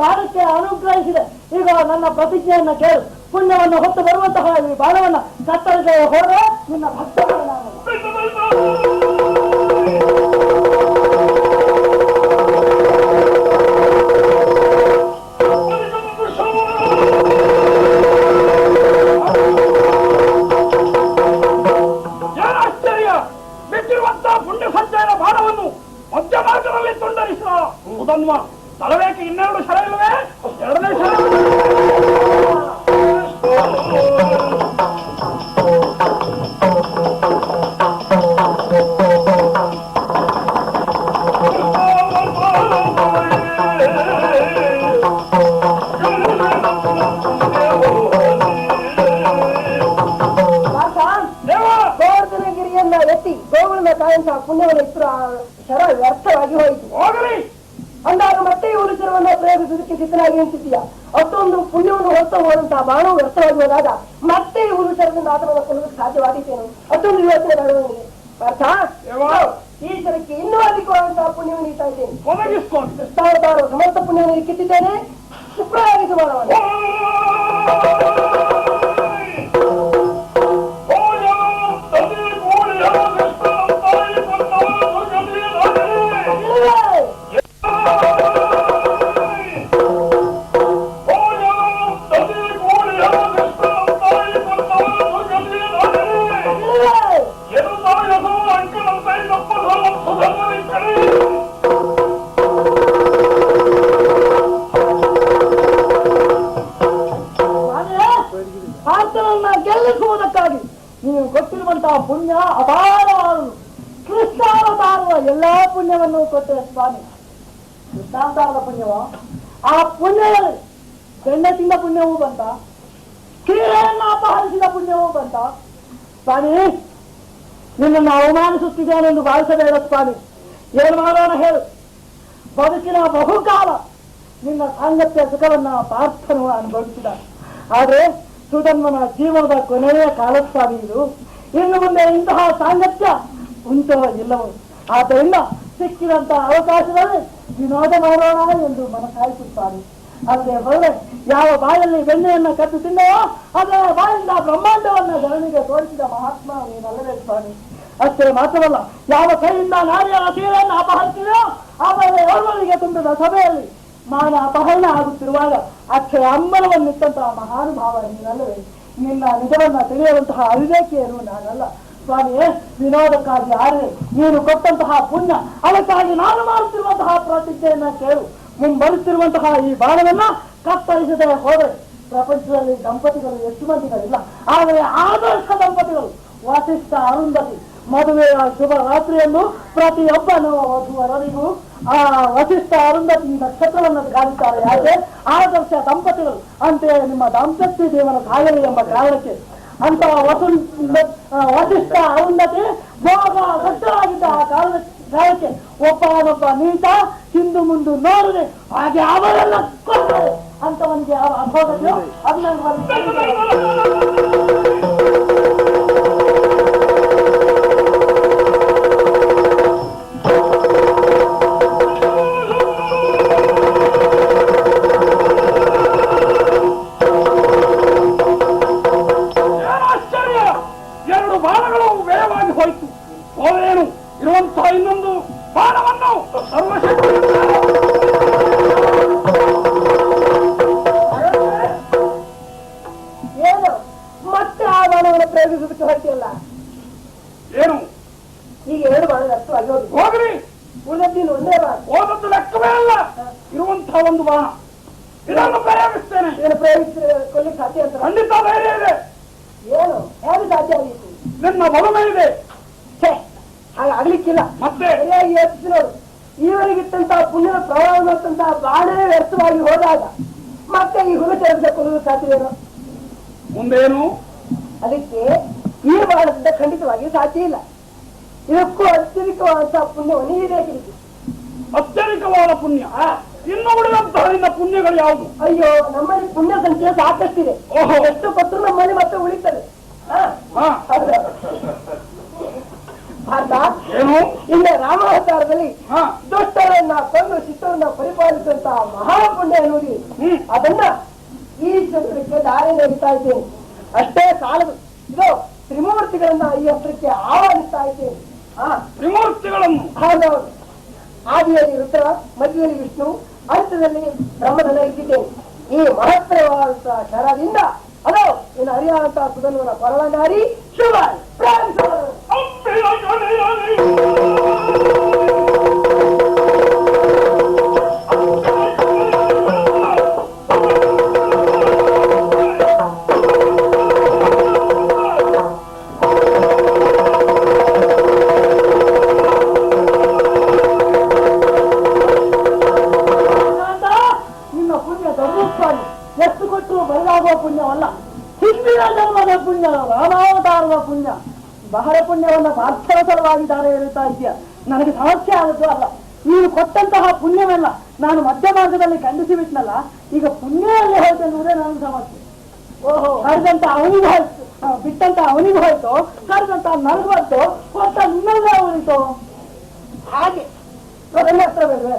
ಭಾರತಕ್ಕೆ ಅನುಗ್ರಹಿಸಿದೆ. ಈಗ ನನ್ನ ಪ್ರತಿಜ್ಞೆಯನ್ನ ಕೇಳು. ಪುಣ್ಯವನ್ನು ಹೊತ್ತು ಬರುವಂತಹ ಈ ಬಾಣವನ್ನು ಕತ್ತರಿಸಲು ಹೋದ ನಿನ್ನ ಭಕ್ತನಾದ ಉದನ್ವ ತಲವೇಕೆ ಇನ್ನೆರಡು ಶರ ಇಲ್ಲವೇ ಎರಡನೇ ಶರ ದೇವ ಗೋವರ್ಧನಗಿರಿಯನ್ನ ಎತ್ತಿ ಗೋವುಗಳನ್ನ ಕಾಯುವಂತಹ ಪುಣ್ಯವನ್ನು ಇತ್ತು ಆ ಶರ ವ್ಯರ್ಥವಾಗಿ ಹೋಯಿತು ಹೋಗಲಿ ಅಂದಾಗ ಮತ್ತೆ ಇವರು ಶರವನ್ನ ಪ್ರಯೋಗಿಸುವುದಕ್ಕೆ ಸಿದ್ಧನಾಗಿ ನಿಂತಿದ್ದೀಯ? ಅಷ್ಟೊಂದು ಪುಣ್ಯವನ್ನು ಹೊತ್ತು ಹೋದಂತಹ ಬಾಣ ವ್ಯರ್ಥವಾಗಿ ಹೋದಾಗ ಮತ್ತೆ ಇವರು ಚರದಿಂದ ಆತನ ಕೊಲ್ಲುವುದಕ್ಕೆ ಸಾಧ್ಯವಾದೀತೇನು? ಅಷ್ಟೊಂದು ಯೋಚನೆ ಮಾಡುವವನಿಗೆ ಅರ್ಥ? ಈಶ್ವರಕ್ಕೆ ಇನ್ನೂ ಅಧಿಕವಾದಂತಹ ಪುಣ್ಯವನ್ನು ನೀಡ್ತಾ ಇದ್ದೇನೆ. ಸಮರ್ಥ ಪುಣ್ಯವನ್ನು ಕಿತ್ತಿದ್ದೇನೆ. ಪ್ರಯೋಗಿಸುವ ಆತನನ್ನ ನೀವು ಕೊಟ್ಟಿರುವಂತಹ ಪುಣ್ಯ ಅಪಾರವಾದುದು ಕೃಷ್ಣಾವತಾರದ ಎಲ್ಲಾ ಪುಣ್ಯವನ್ನು ಕೊಟ್ಟ ಸ್ವಾಮಿ. ಕೃಷ್ಣಾವತಾರದ ಪುಣ್ಯವ? ಆ ಪುಣ್ಯದಲ್ಲಿ ಗಂಡಸಿಂದ ಪುಣ್ಯವೂ ಬಂತ? ಕ್ರೀಡೆಯನ್ನು ಅಪಹರಿಸಿದ ಪುಣ್ಯವೂ ಬಂತ? ಸ್ವಾಮಿ, ನಿನ್ನನ್ನು ಅವಮಾನಿಸುತ್ತಿದ್ದೇನೆಂದು ಭಾವಿಸಬೇಡ ಸ್ವಾಮಿ. ಏನು ಮಾಡೋಣ ಹೇಳು. ಬದುಕಿನ ಬಹುಕಾಲ ನಿನ್ನ ಸಾಂಗತ್ಯ ಸುಖವನ್ನ ಪಾರ್ಥನು ಅನುಭವಿಸಿದ. ಆದ್ರೆ ಸುಧನ್ವನ ಜೀವನದ ಕೊನೆಯ ಕಾಲಸ್ವಾಮಿ ಇದು ಇನ್ನು ಮುಂದೆ ಇಂತಹ ಸಾಂಗತ್ಯ ಉಂಟೋ ಇಲ್ಲವೋ ಆದ್ದರಿಂದ ಸಿಕ್ಕಿದಂತಹ ಅವಕಾಶದಲ್ಲಿ ವಿನೋದ ಮಾಡೋಣ ಎಂದು ಮನ ಅಲ್ಲದೆ ಹೊರಗೆ ಯಾವ ಬಾಯಲ್ಲಿ ಬೆಣ್ಣೆಯನ್ನ ಕದ್ದು ತಿನ್ನೋ ಅದರ ಬಾಯಿಂದ ಬ್ರಹ್ಮಾಂಡವನ್ನ ಜನನಿಗೆ ತೋರಿಸಿದ ಮಹಾತ್ಮ ನೀನಲ್ಲವೇ ಸ್ವಾಮಿ. ಅಷ್ಟೇ ಮಾತ್ರವಲ್ಲ, ಯಾವ ಕೈಯಿಂದ ನಾರಿಯ ಸೀರೆಯನ್ನು ಅಪಹರಿಸಿದೋ ಆಮೇಲೆ ಅವರಿಗೆ ತುಂಬಿದ ಸಭೆಯಲ್ಲಿ ಮಾನ ಅಪಹರಣ ಆಗುತ್ತಿರುವಾಗ ಅಕ್ಷಯ ಅಂಬಲವನ್ನಿಟ್ಟಂತಹ ಮಹಾನುಭಾವ ನೀನಲ್ಲವೇ? ನಿನ್ನ ನಿಜವನ್ನ ತಿಳಿಯುವಂತಹ ಅವಿವೇಕಿಯರು ನಾನಲ್ಲ. ಸ್ವಾಮಿಯೇ, ವಿನೋದಕ್ಕಾಗಿ ಯಾರೇ ನೀನು ಕೊಟ್ಟಂತಹ ಪುಣ್ಯ, ಅದಕ್ಕಾಗಿ ನಾನು ಮಾಡುತ್ತಿರುವಂತಹ ಪ್ರತಿಜ್ಞೆಯನ್ನ ಕೇಳು. ಮುಂಬರುತ್ತಿರುವಂತಹ ಈ ಬಾಣವನ್ನ ಕತ್ತರಿಸದೆ ಹೋದರೆ ಪ್ರಪಂಚದಲ್ಲಿ ದಂಪತಿಗಳು ಎಷ್ಟು ಮಂದಿಗಳಿಲ್ಲ, ಆದರೆ ಆದರ್ಶ ದಂಪತಿಗಳು ವಸಿಷ್ಠ ಅರುಂಧತಿ, ಮದುವೆಯ ಶುಭ ರಾತ್ರಿಯನ್ನು ಪ್ರತಿಯೊಬ್ಬ ವಧುವರರಿಗೂ ಆ, ವಸಿಷ್ಠ ಅರುಂಧತಿ ನಕ್ಷತ್ರವನ್ನು ಕಾಣುತ್ತಾರೆ. ಯಾಕೆ ಆದರ್ಶ ದಂಪತಿಗಳು ಅಂತೆಯೇ ನಿಮ್ಮ ದಾಂಪತ್ಯ ಜೀವನ ಸಾಗಲಿ ಎಂಬ ಕಾರಣಕ್ಕೆ ಅಂತ ವಸು ವಸಿಷ್ಠ ಅರುಂಧತಿ ಭೋಗ ಸಜ್ಜರಾಗಿದ್ದ ಆ ಕಾರಣ ಕಾಲಕ್ಕೆ ಒಬ್ಬನೊಬ್ಬ ನೀತ ಹಿಂದು ಮುಂದು ನೋಡದೆ ಹಾಗೆ ಅವರೆಲ್ಲ ಅಂತ ಒಂದು ಆ ಅಭೋಗಗಳು ಅದನ್ನ ಇರುವಂತಹ ಇನ್ನೊಂದು ಬಾಣವನ್ನು ಏನು ಮತ್ತೆ ಆ ಬಾಣವನ್ನು ಪ್ರಯೋಗಿಸೋದಕ್ಕೆ ಹೊರಟಿಯಲ್ಲ. ಏನು? ಈಗ ಎರಡು ಬಾಣ ಅರ್ಥವಾಗಿ ಹೋಗಿ ಹೋಗ್ರಿ. ಉಳಿದಿನ ಒಂದೇ ಬಾಣ. ಹೋದದ್ದು ಲೆಕ್ಕವೇ ಅಲ್ಲ. ಇರುವಂತಹ ಒಂದು ಬಾಣ. ಇದನ್ನು ಪ್ರಯೋಗಿಸ್ತೇನೆ ಏನು ಪ್ರಯೋಗಿಸಿ ಕೊಲ್ಲಿ ಸಾಧ್ಯ ಅಂತ. ಖಂಡಿತ ಧೈರ್ಯ ಇದೆ. ಏನು? ಹೇಗೆ ಸಾಧ್ಯ ಆಗಿತ್ತು? ನಿನ್ನ ಬಲಮೆ ಇದೆ. ಛೇ! ಹಾಗೆ ಆಗ್ಲಿಕ್ಕಿಲ್ಲ. ಮತ್ತೆ ಸರಿಯಾಗಿ ಯೋಚಿಸಿರೋರು ಈವರೆಗಿಟ್ಟಂತ ಪುಣ್ಯದ ಪ್ರಭಾವ ಬಾಳೆ ಬಾಣವೇ ವ್ಯರ್ಥವಾಗಿ ಹೋದಾಗ ಮತ್ತೆ ಈ ಹುಲು ಕೊಲ್ಲಲು ಸಾಧ್ಯವೇನು? ಮುಂದೇನು? ಅದಕ್ಕೆ ಈ ಬಾಣದಿಂದ ಖಂಡಿತವಾಗಿ ಸಾಧ್ಯ ಇಲ್ಲ. ಇದಕ್ಕೂ ಅತ್ಯಧಿಕವಾದಂತಹ ಪುಣ್ಯವನ್ನು ಈ ರೇಖೆ ಅತ್ಯಧಿಕವಾದ ಪುಣ್ಯ. ಇನ್ನು ಉಳಿದಂತಹ ಪುಣ್ಯಗಳು ಯಾವುದು? ಅಯ್ಯೋ ನಮ್ಮಲ್ಲಿ ಪುಣ್ಯ ಸಂಖ್ಯೆ ಸಾಕಷ್ಟಿದೆ. ಎಷ್ಟು ಕೊಟ್ಟರು ನಮ್ಮಲ್ಲಿ ಮತ್ತೆ ಉಳಿತದೆ. ಹಾ ಏನು? ಹಿಂದೆ ರಾಮಾವತಾರದಲ್ಲಿ ದುಷ್ಟರನ್ನ ಕೊಂದು ಶಿಷ್ಟರನ್ನ ಪರಿಪಾಲಿಸುವಂತಹ ಮಹಾಪುಣ್ಯ ನೋಡಿ ಅದನ್ನ ಈ ಕ್ಷೇತ್ರಕ್ಕೆ ದಾರಿ ನೀಡ್ತಾ ಇದ್ದೇನೆ ಅಷ್ಟೇ ಸಾಲದು. ಇದು ತ್ರಿಮೂರ್ತಿಗಳನ್ನ ಈ ಹತ್ರಕ್ಕೆ ಆಹ್ವಾನಿಸ್ತಾ ಇದ್ದೇನೆ ಹಾ ತ್ರಿಮೂರ್ತಿಗಳನ್ನು. ಹೌದೌದು ಆದಿಯಲ್ಲಿ ರುದ್ರ ಮಧ್ಯದಲ್ಲಿ ವಿಷ್ಣು ಅಂತದಲ್ಲಿ ಬ್ರಹ್ಮದನ್ನ ಇಟ್ಟಿದ್ದೇನೆ ಈ ಮಹತ್ತರವಾದಂತಹ ಶರದಿಂದ ಅದು ಇನ್ನು ಅರಿಯಾದಂತಹ ಸುಧನ್ವನ ಪರಳನಾರಿ ಶಿವ ಪುಣ್ಯ ರಾಮಾವತಾರದ ಪುಣ್ಯ ಬಹಳ ಪುಣ್ಯವನ್ನು ಪಾರ್ಥರ ಸಲುವಾಗಿ ಹೇಳ್ತಾ ಇದೆಯ ನನಗೆ ಸಮಸ್ಯೆ ಆದದ್ದು ಅಲ್ಲ. ನೀನು ಕೊಟ್ಟಂತಹ ಪುಣ್ಯವೆಲ್ಲ ನಾನು ಮಧ್ಯ ಮಾರ್ಗದಲ್ಲಿ ಖಂಡಿಸಿ ಬಿಟ್ನಲ್ಲ ಈಗ ಪುಣ್ಯದಲ್ಲಿ ಹೋಯ್ತು ಅನ್ನೋದೇ ನನ್ನ ಸಮಸ್ಯೆ. ಓಹೋ. ಹರಿದಂತ ಅವನಿಗೂ ಹೋಯ್ತು. ಬಿಟ್ಟಂತ ಅವನಿಗೂ ಹೋಯ್ತು. ಕರೆದಂತ ನನಗೂ ಹೋಯ್ತು. ಕೊಟ್ಟ ಹೋಯ್ತು. ಉಳಿತು ಹಾಗೆ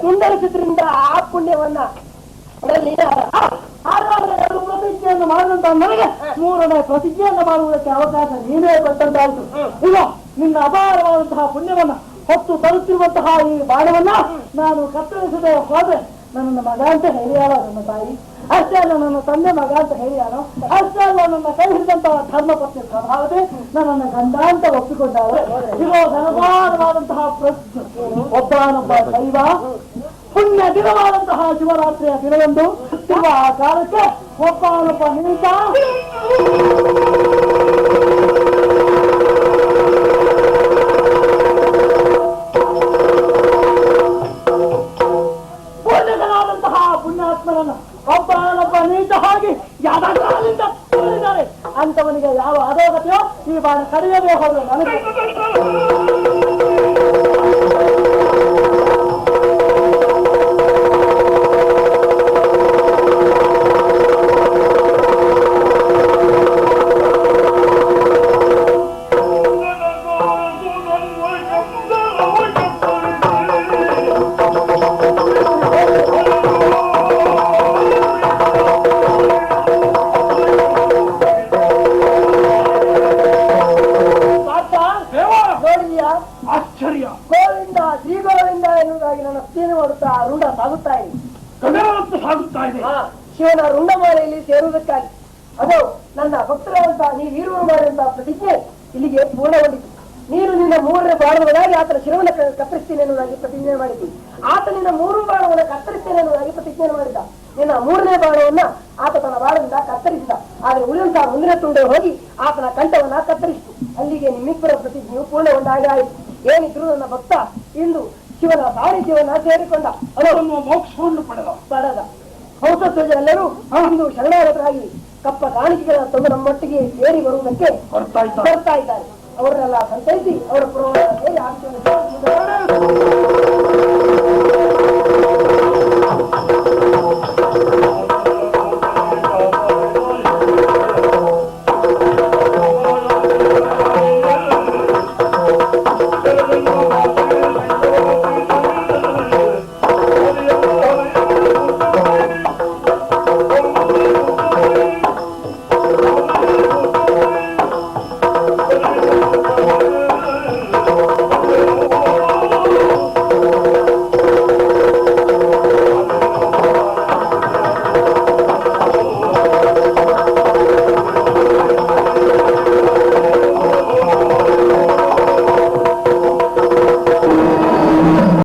ಸುಂದರ ಚಿತ್ರದಿಂದ ಆ ಪುಣ್ಯವನ್ನ ಆ- ಮಾಡಿದಂತ ನನಗೆ ಮೂರನೇ ಪ್ರತಿಜ್ಞೆಯನ್ನು ಮಾಡುವುದಕ್ಕೆ ಅವಕಾಶ ನೀನೇ ಕೊಟ್ಟಂತಾಯ್ತು ಈಗ ನಿನ್ನ ಅಪಾರವಾದಂತಹ ಪುಣ್ಯವನ್ನ ಹೊತ್ತು ತರುತ್ತಿರುವಂತಹ ಈ ಬಾಣವನ್ನ ನಾನು ಕತ್ತರಿಸದೆ ಹೋದ್ರೆ ನನ್ನ ಮಗ ಅಂತ ಹೇಳಿಯಾಳ ನನ್ನ ತಾಯಿ? ಅಷ್ಟೇ ಅಲ್ಲ ನನ್ನ ತಂದೆ ಮಗ ಅಂತ ಹೇಳಿಯಾಳು ಅಷ್ಟೇ ಅಲ್ಲ ನನ್ನ ಕೈ ಹಿಡಿದಂತಹ ಧರ್ಮಪತ್ನಿ ಪ್ರಭಾವತೆ ನನ್ನನ್ನು ಗಂಡ ಅಂತ ಒಪ್ಪಿಕೊಂಡವರು ಇರೋ ಘನವಾದವಾದಂತಹ ಪ್ರಶ್ನೆ ಒಬ್ಬನೊಬ್ಬ ದೈವ ಪುಣ್ಯ ದಿನವಾದಂತಹ ಶಿವರಾತ್ರಿಯ ದಿನದಂದು ಇರುವ ಆ ಕಾಲಕ್ಕೆ ಒಬ್ಬನೊಬ್ಬ ನಿಂತ ಪುಣ್ಯಾತ್ಮರನ್ನ ಪುಣ್ಯಾತ್ಮನನ್ನು ಒಬ್ಬನೊಬ್ಬ ನೀಚ ಹಾಗೆ ಯಾವ ತೋರಿದ್ದಾರೆ. ಅಂತವನಿಗೆ ಯಾವ ಅಧೋಗತಿಯೋ ಈ ಬಾಣ ಕಡಿಯದೇ ಹೋದ್ರೆ ನನಗೆ ಸಾಗುತ್ತಾ ಇದೆ ಸಾಗುತ್ತಾ ಇದೆ. ಶಿವನ ರುಂಡಮಾಲೆಯಲ್ಲಿ ಸೇರುವುದಕ್ಕಾಗಿ. ಅದು ನನ್ನ ಭಕ್ತರಾದಂತ ನೀ ವೀರೂರು ಮಾಡಿದಂತಹ ಪ್ರತಿಜ್ಞೆ ಇಲ್ಲಿಗೆ ಪೂರ್ಣಗೊಂಡಿತು. ನೀನು ನಿನ್ನ ಮೂರನೇ ಬಾಣವನ್ನಾಗಿ ಆತನ ಶಿರವನ್ನು ಕತ್ತರಿಸ್ತೀನಿ ಎನ್ನುವುದಾಗಿ ಪ್ರತಿಜ್ಞೆ ಮಾಡಿದ್ದು. ಆತ ನಿನ್ನ ಮೂರು ಬಾಣವನ್ನು ಕತ್ತರಿಸ್ತೇನೆ ಎನ್ನುವುದಾಗಿ ಪ್ರತಿಜ್ಞೆ ಮಾಡಿದ್ದ. ನಿನ್ನ ಮೂರನೇ ಬಾಣವನ್ನ ಆತ ತನ್ನ ಬಾಣದಿಂದ ಕತ್ತರಿಸಿದ. ಆದ್ರೆ ಉಳಿದಂತಹ ಮುಂದಿನ ತುಂಡೆ ಹೋಗಿ ಆತನ ಕಂಠವನ್ನ ಕತ್ತರಿಸಿತು. ಅಲ್ಲಿಗೆ ನಿಮ್ಮಿಬ್ಬರ ಪ್ರತಿಜ್ಞೆಯು ಪೂರ್ಣಗೊಂಡಾಗಿ ಆಯಿತು. ಏನಿದ್ರು ನನ್ನ ಭಕ್ತ ಇಂದು ಶಿವನ ಬಾಡಿ ಶಿವನ ಸೇರಿಕೊಂಡ ಅದನ್ನು ಮೋಕ್ಷವನ್ನು ಪಡೆದ. ಪಡೆದ. ಎಲ್ಲರೂ ಇಂದು ಶರಣಾಗತರಾಗಿ ಕಪ್ಪ ಕಾಣಿಕೆಗಳ ತಂದು ನಮ್ಮೊಟ್ಟಿಗೆ ಸೇರಿ ಬರುವುದಕ್ಕೆ ಬರ್ತಾ ಇದ್ದಾರೆ. ಅವರನ್ನೆಲ್ಲ ಸಂತೈಸಿ ಅವರ ಪುರವನ್ನು ಸೇರಿ